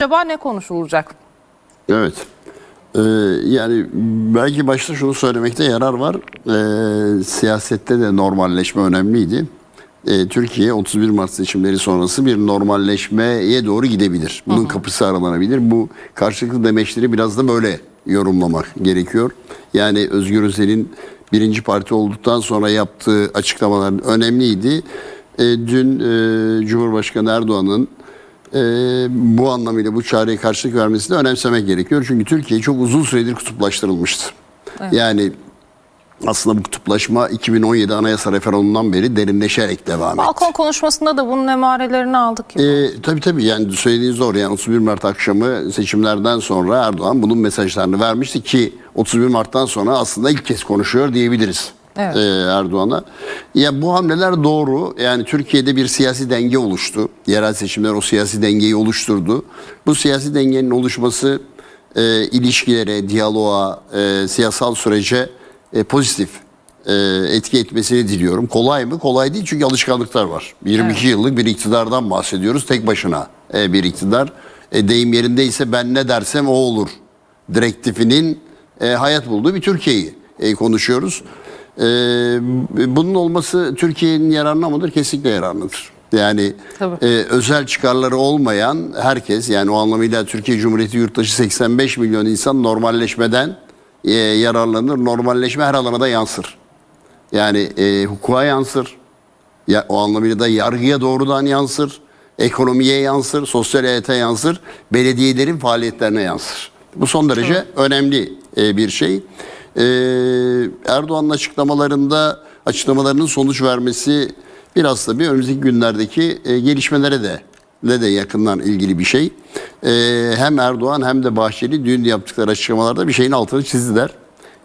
Acaba ne konuşulacak? Evet. Ee, yani belki başta şunu söylemekte yarar var. Ee, siyasette de normalleşme önemliydi. Ee, Türkiye 31 Mart seçimleri sonrası bir normalleşmeye doğru gidebilir. Bunun kapısı aralanabilir. Bu karşılıklı demeçleri biraz da böyle yorumlamak gerekiyor. Yani Özgür Özel'in birinci parti olduktan sonra yaptığı açıklamalar önemliydi. Dün e, Cumhurbaşkanı Erdoğan'ın e, bu anlamıyla bu çağrıya karşılık vermesini önemsemek gerekiyor. Çünkü Türkiye çok uzun süredir kutuplaştırılmıştı. Yani aslında bu kutuplaşma 2017 anayasa referandumundan beri derinleşerek devam etti. Balkon konuşmasında da bunun emarelerini aldık. gibi. E, tabii tabii yani söylediğiniz doğru. Yani 31 Mart akşamı seçimlerden sonra Erdoğan bunun mesajlarını vermişti ki 31 Mart'tan sonra aslında ilk kez konuşuyor diyebiliriz. Evet. e, Erdoğan'a. Ya bu hamleler doğru. Yani Türkiye'de bir siyasi denge oluştu. Yerel seçimler o siyasi dengeyi oluşturdu. Bu siyasi dengenin oluşması e, ilişkilere, diyaloğa, e, siyasal sürece e, pozitif e, etki etmesini diliyorum. Kolay mı? Kolay değil çünkü alışkanlıklar var. 22 yıllık bir iktidardan bahsediyoruz. Tek başına e, bir iktidar. E, deyim yerindeyse ben ne dersem o olur. Direktifinin e, hayat bulduğu bir Türkiye'yi e, konuşuyoruz. E, bunun olması Türkiye'nin yararına mıdır? Kesinlikle yararlıdır. Yani Tabii. e, özel çıkarları olmayan herkes yani o anlamıyla Türkiye Cumhuriyeti yurttaşı 85 milyon insan normalleşmeden e, yararlanır. Normalleşme her alana da yansır. Yani e, hukuka yansır. Ya, o anlamıyla da yargıya doğrudan yansır. Ekonomiye yansır, sosyal hayata yansır, belediyelerin faaliyetlerine yansır. Bu son derece önemli e, bir şey. E, Erdoğan'ın açıklamalarında açıklamalarının sonuç vermesi biraz tabii önümüzdeki günlerdeki e, gelişmelere de de de yakından ilgili bir şey. E, hem Erdoğan hem de Bahçeli dün yaptıkları açıklamalarda bir şeyin altını çizdiler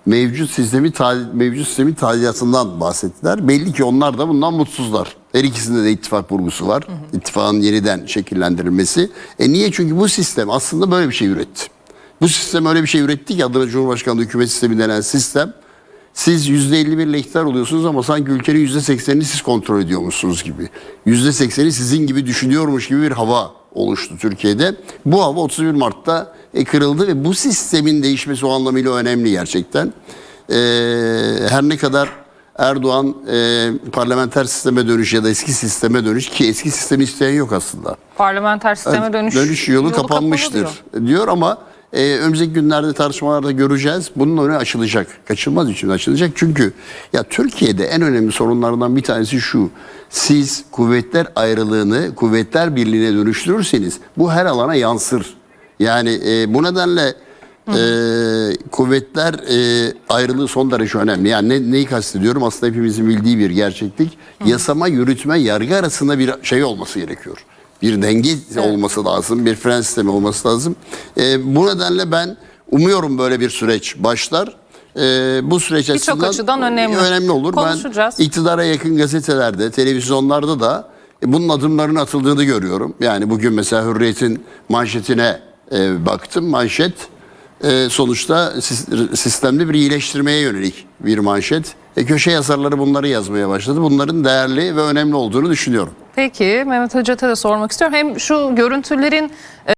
mevcut sistemi mevcut sistemin tadilatından bahsettiler. Belli ki onlar da bundan mutsuzlar. Her ikisinde de ittifak vurgusu var. İttifakın yeniden şekillendirilmesi. E niye? Çünkü bu sistem aslında böyle bir şey üretti. Bu sistem öyle bir şey üretti ki adına Cumhurbaşkanlığı hükümet sistemi denen sistem siz %51 ile iktidar oluyorsunuz ama sanki ülkenin %80'ini siz kontrol ediyormuşsunuz gibi. %80'i sizin gibi düşünüyormuş gibi bir hava oluştu Türkiye'de. Bu hava 31 Mart'ta e, kırıldı ve bu sistemin değişmesi o anlamıyla önemli gerçekten. E, her ne kadar Erdoğan e, parlamenter sisteme dönüş ya da eski sisteme dönüş ki eski sistemi isteyen yok aslında. Parlamenter sisteme dönüş, yolu, kapalı kapanmıştır diyor. diyor, ama e, önümüzdeki günlerde tartışmalarda göreceğiz. Bunun önü açılacak. Kaçınılmaz için açılacak. Çünkü ya Türkiye'de en önemli sorunlardan bir tanesi şu. Siz kuvvetler ayrılığını kuvvetler birliğine dönüştürürseniz bu her alana yansır. Yani e, bu nedenle e, kuvvetler e, ayrılığı son derece önemli. Yani ne, neyi kastediyorum? Aslında hepimizin bildiği bir gerçeklik. Yasama, yürütme, yargı arasında bir şey olması gerekiyor. Bir denge olması lazım, bir fren sistemi olması lazım. E, bu nedenle ben umuyorum böyle bir süreç başlar. E, bu süreç açısından açıdan önemli. önemli olur. Konuşacağız. Ben iktidara yakın gazetelerde, televizyonlarda da e, bunun adımlarının atıldığını görüyorum. Yani bugün mesela Hürriyet'in manşetine e, baktım. Manşet e, sonuçta sis- sistemde bir iyileştirmeye yönelik bir manşet. E, köşe yazarları bunları yazmaya başladı. Bunların değerli ve önemli olduğunu düşünüyorum. Peki Mehmet Hacet'e de sormak istiyorum. Hem şu görüntülerin